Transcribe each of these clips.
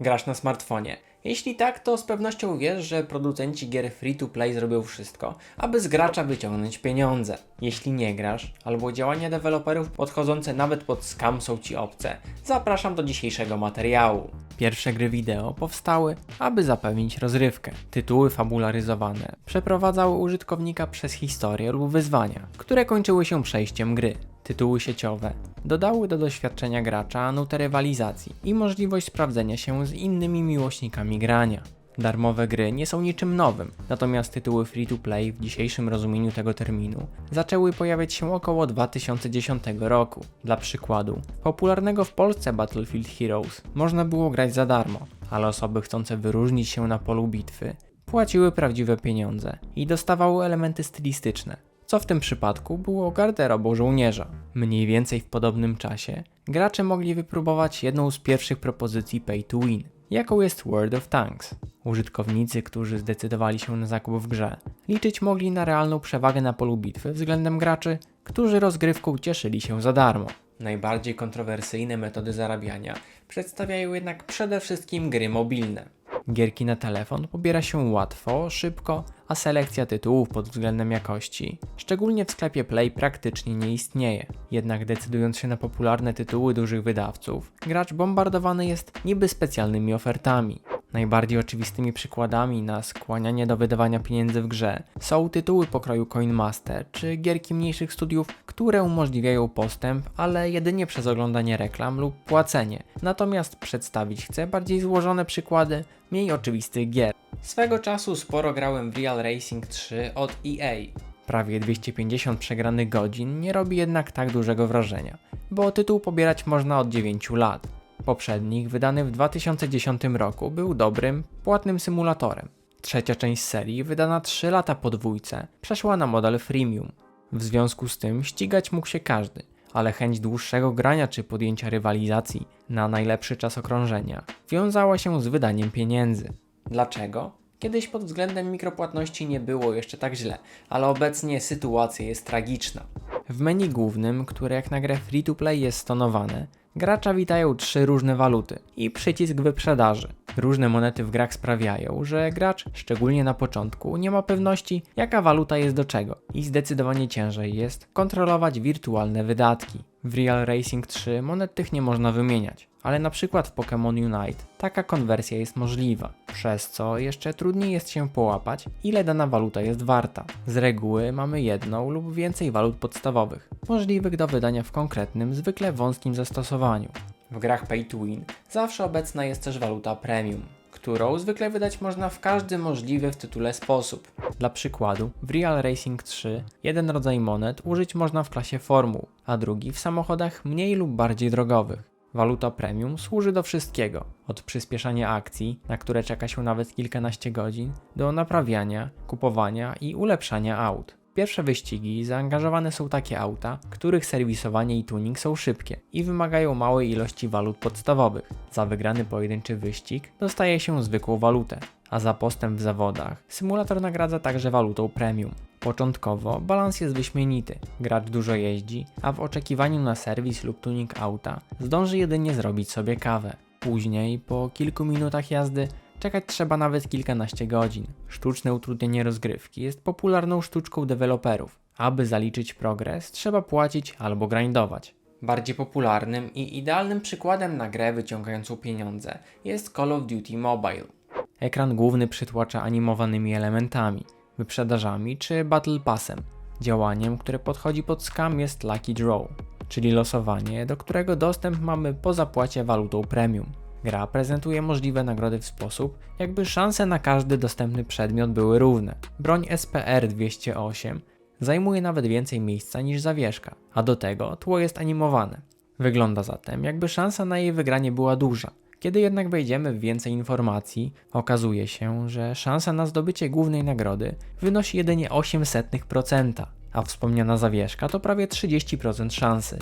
Grasz na smartfonie? Jeśli tak, to z pewnością wiesz, że producenci gier free-to-play zrobią wszystko, aby z gracza wyciągnąć pieniądze. Jeśli nie grasz, albo działania deweloperów podchodzące nawet pod scam są Ci obce, zapraszam do dzisiejszego materiału. Pierwsze gry wideo powstały, aby zapewnić rozrywkę. Tytuły fabularyzowane przeprowadzały użytkownika przez historię lub wyzwania, które kończyły się przejściem gry. Tytuły sieciowe dodały do doświadczenia gracza nutę rywalizacji i możliwość sprawdzenia się z innymi miłośnikami grania. Darmowe gry nie są niczym nowym, natomiast tytuły free-to-play w dzisiejszym rozumieniu tego terminu zaczęły pojawiać się około 2010 roku. Dla przykładu, popularnego w Polsce Battlefield Heroes można było grać za darmo, ale osoby chcące wyróżnić się na polu bitwy płaciły prawdziwe pieniądze i dostawały elementy stylistyczne, co w tym przypadku było garderobą żołnierza. Mniej więcej w podobnym czasie gracze mogli wypróbować jedną z pierwszych propozycji pay to win, jaką jest World of Tanks. Użytkownicy, którzy zdecydowali się na zakup w grze, liczyć mogli na realną przewagę na polu bitwy względem graczy, którzy rozgrywką cieszyli się za darmo. Najbardziej kontrowersyjne metody zarabiania przedstawiają jednak przede wszystkim gry mobilne. Gierki na telefon pobiera się łatwo, szybko, a selekcja tytułów pod względem jakości, szczególnie w sklepie Play, praktycznie nie istnieje. Jednak decydując się na popularne tytuły dużych wydawców, gracz bombardowany jest niby specjalnymi ofertami. Najbardziej oczywistymi przykładami na skłanianie do wydawania pieniędzy w grze są tytuły pokroju Coin Master czy gierki mniejszych studiów, które umożliwiają postęp, ale jedynie przez oglądanie reklam lub płacenie. Natomiast przedstawić chcę bardziej złożone przykłady mniej oczywistych gier. Swego czasu sporo grałem w Real Racing 3 od EA. Prawie 250 przegranych godzin nie robi jednak tak dużego wrażenia, bo tytuł pobierać można od 9 lat. Poprzednik, wydany w 2010 roku, był dobrym, płatnym symulatorem. Trzecia część serii, wydana 3 lata po dwójce, przeszła na model freemium. W związku z tym ścigać mógł się każdy, ale chęć dłuższego grania czy podjęcia rywalizacji na najlepszy czas okrążenia wiązała się z wydaniem pieniędzy. Dlaczego? Kiedyś pod względem mikropłatności nie było jeszcze tak źle, ale obecnie sytuacja jest tragiczna. W menu głównym, które jak na grę free-to-play jest stonowane, gracza witają trzy różne waluty i przycisk wyprzedaży. Różne monety w grach sprawiają, że gracz, szczególnie na początku, nie ma pewności, jaka waluta jest do czego i zdecydowanie ciężej jest kontrolować wirtualne wydatki. W Real Racing 3 monet tych nie można wymieniać, ale na przykład w Pokémon Unite taka konwersja jest możliwa, przez co jeszcze trudniej jest się połapać, ile dana waluta jest warta. Z reguły mamy jedną lub więcej walut podstawowych, możliwych do wydania w konkretnym, zwykle wąskim zastosowaniu. W grach Pay to Win zawsze obecna jest też waluta premium, którą zwykle wydać można w każdy możliwy w tytule sposób. Dla przykładu, w Real Racing 3 jeden rodzaj monet użyć można w klasie formuł, a drugi w samochodach mniej lub bardziej drogowych. Waluta premium służy do wszystkiego, od przyspieszania akcji, na które czeka się nawet kilkanaście godzin, do naprawiania, kupowania i ulepszania aut. Pierwsze wyścigi zaangażowane są takie auta, których serwisowanie i tuning są szybkie i wymagają małej ilości walut podstawowych. Za wygrany pojedynczy wyścig dostaje się zwykłą walutę, a za postęp w zawodach symulator nagradza także walutą premium. Początkowo balans jest wyśmienity, gracz dużo jeździ, a w oczekiwaniu na serwis lub tuning auta zdąży jedynie zrobić sobie kawę. Później, po kilku minutach jazdy, czekać trzeba nawet kilkanaście godzin. Sztuczne utrudnienie rozgrywki jest popularną sztuczką deweloperów. Aby zaliczyć progres, trzeba płacić albo grindować. Bardziej popularnym i idealnym przykładem na grę wyciągającą pieniądze jest Call of Duty Mobile. Ekran główny przytłacza animowanymi elementami, wyprzedażami czy Battle Passem. Działaniem, które podchodzi pod scam jest Lucky Draw, czyli losowanie, do którego dostęp mamy po zapłacie walutą premium. Gra prezentuje możliwe nagrody w sposób, jakby szanse na każdy dostępny przedmiot były równe. Broń SPR-208 zajmuje nawet więcej miejsca niż zawieszka, a do tego tło jest animowane. Wygląda zatem, jakby szansa na jej wygranie była duża. Kiedy jednak wejdziemy w więcej informacji, okazuje się, że szansa na zdobycie głównej nagrody wynosi jedynie 0,08%, a wspomniana zawieszka to prawie 30% szansy.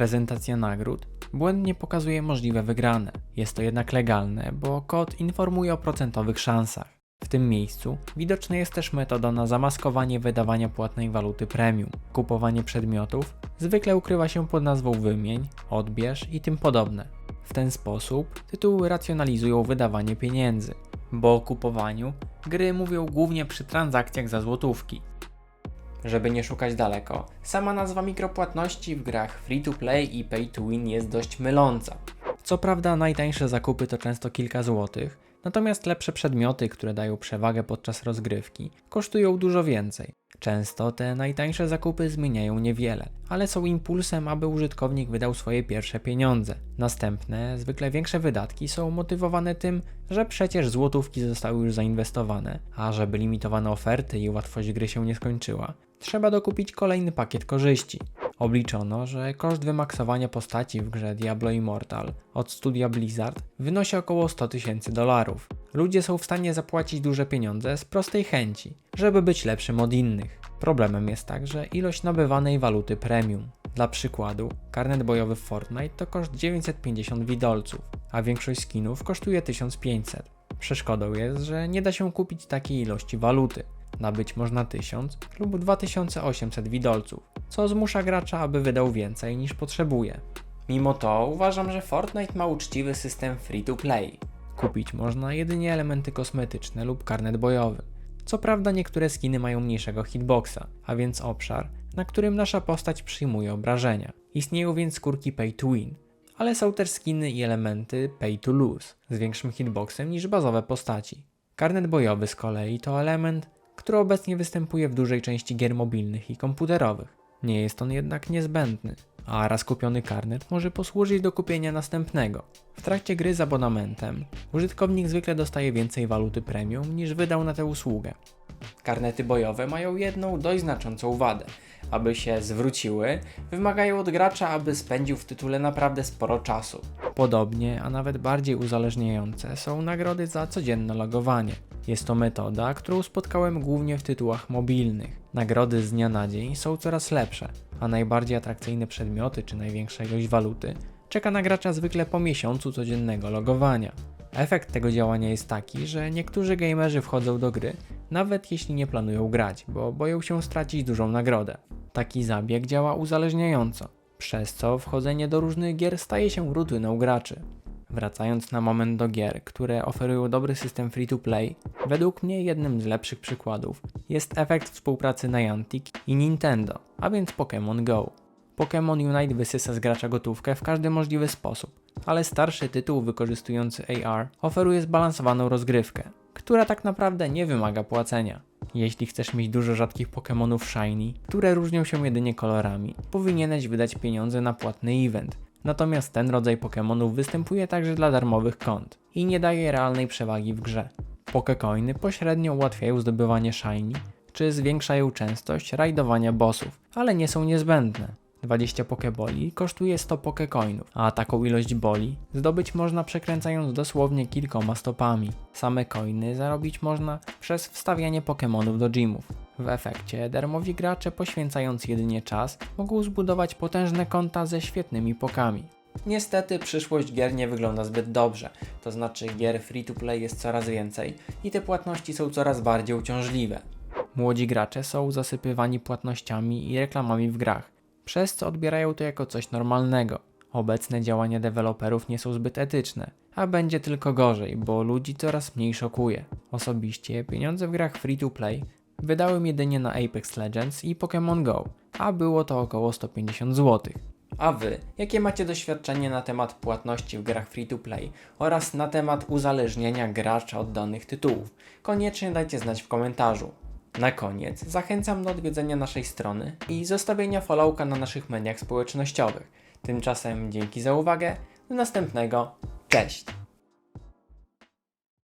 Prezentacja nagród błędnie pokazuje możliwe wygrane. Jest to jednak legalne, bo kod informuje o procentowych szansach. W tym miejscu widoczna jest też metoda na zamaskowanie wydawania płatnej waluty premium. Kupowanie przedmiotów zwykle ukrywa się pod nazwą wymień, odbierz i tym podobne. W ten sposób tytuły racjonalizują wydawanie pieniędzy, bo o kupowaniu gry mówią głównie przy transakcjach za złotówki. Żeby nie szukać daleko, sama nazwa mikropłatności w grach free to play i pay to win jest dość myląca. Co prawda najtańsze zakupy to często kilka złotych, natomiast lepsze przedmioty, które dają przewagę podczas rozgrywki, kosztują dużo więcej. Często te najtańsze zakupy zmieniają niewiele, ale są impulsem, aby użytkownik wydał swoje pierwsze pieniądze. Następne, zwykle większe wydatki są motywowane tym, że przecież złotówki zostały już zainwestowane, a żeby limitowane oferty i łatwość gry się nie skończyła, trzeba dokupić kolejny pakiet korzyści. Obliczono, że koszt wymaksowania postaci w grze Diablo Immortal od studia Blizzard wynosi około 100 tysięcy dolarów. Ludzie są w stanie zapłacić duże pieniądze z prostej chęci, żeby być lepszym od innych. Problemem jest także ilość nabywanej waluty premium. Dla przykładu, karnet bojowy w Fortnite to koszt 950 widolców, a większość skinów kosztuje 1500. Przeszkodą jest, że nie da się kupić takiej ilości waluty. Nabyć można 1000 lub 2800 widolców, co zmusza gracza, aby wydał więcej niż potrzebuje. Mimo to uważam, że Fortnite ma uczciwy system free to play. Kupić można jedynie elementy kosmetyczne lub karnet bojowy. Co prawda niektóre skiny mają mniejszego hitboxa, a więc obszar, na którym nasza postać przyjmuje obrażenia. Istnieją więc skórki pay to win, ale są też skiny i elementy pay to lose z większym hitboxem niż bazowe postaci. Karnet bojowy z kolei to element, który obecnie występuje w dużej części gier mobilnych i komputerowych. Nie jest on jednak niezbędny, a raz kupiony karnet może posłużyć do kupienia następnego. W trakcie gry z abonamentem użytkownik zwykle dostaje więcej waluty premium niż wydał na tę usługę. Karnety bojowe mają jedną dość znaczącą wadę. Aby się zwróciły, wymagają od gracza, aby spędził w tytule naprawdę sporo czasu. Podobnie, a nawet bardziej uzależniające są nagrody za codzienne logowanie. Jest to metoda, którą spotkałem głównie w tytułach mobilnych. Nagrody z dnia na dzień są coraz lepsze, a najbardziej atrakcyjne przedmioty czy największa ilość waluty czeka na gracza zwykle po miesiącu codziennego logowania. Efekt tego działania jest taki, że niektórzy gamerzy wchodzą do gry, nawet jeśli nie planują grać, bo boją się stracić dużą nagrodę. Taki zabieg działa uzależniająco, przez co wchodzenie do różnych gier staje się rutyną graczy. Wracając na moment do gier, które oferują dobry system free-to-play, według mnie jednym z lepszych przykładów jest efekt współpracy Niantic i Nintendo, a więc Pokémon Go. Pokémon Unite wysysa z gracza gotówkę w każdy możliwy sposób, ale starszy tytuł wykorzystujący AR oferuje zbalansowaną rozgrywkę, która tak naprawdę nie wymaga płacenia. Jeśli chcesz mieć dużo rzadkich Pokémonów Shiny, które różnią się jedynie kolorami, powinieneś wydać pieniądze na płatny event. Natomiast ten rodzaj Pokémonów występuje także dla darmowych kont i nie daje realnej przewagi w grze. Pokecoiny pośrednio ułatwiają zdobywanie Shiny, czy zwiększają częstość rajdowania bossów, ale nie są niezbędne. 20 pokeboli kosztuje 100 pokecoinów, a taką ilość boli zdobyć można przekręcając dosłownie kilkoma stopami. Same coiny zarobić można przez wstawianie pokemonów do gymów. W efekcie darmowi gracze poświęcając jedynie czas mogą zbudować potężne konta ze świetnymi pokami. Niestety przyszłość gier nie wygląda zbyt dobrze, to znaczy gier free to play jest coraz więcej i te płatności są coraz bardziej uciążliwe. Młodzi gracze są zasypywani płatnościami i reklamami w grach, przez co odbierają to jako coś normalnego. Obecne działania deweloperów nie są zbyt etyczne, a będzie tylko gorzej, bo ludzi coraz mniej szokuje. Osobiście pieniądze w grach free to play wydałem jedynie na Apex Legends i Pokémon Go, a było to około 150 zł. A wy, jakie macie doświadczenie na temat płatności w grach free to play oraz na temat uzależnienia gracza od danych tytułów? Koniecznie dajcie znać w komentarzu. Na koniec zachęcam do odwiedzenia naszej strony i zostawienia followka na naszych mediach społecznościowych. Tymczasem dzięki za uwagę, do następnego, cześć!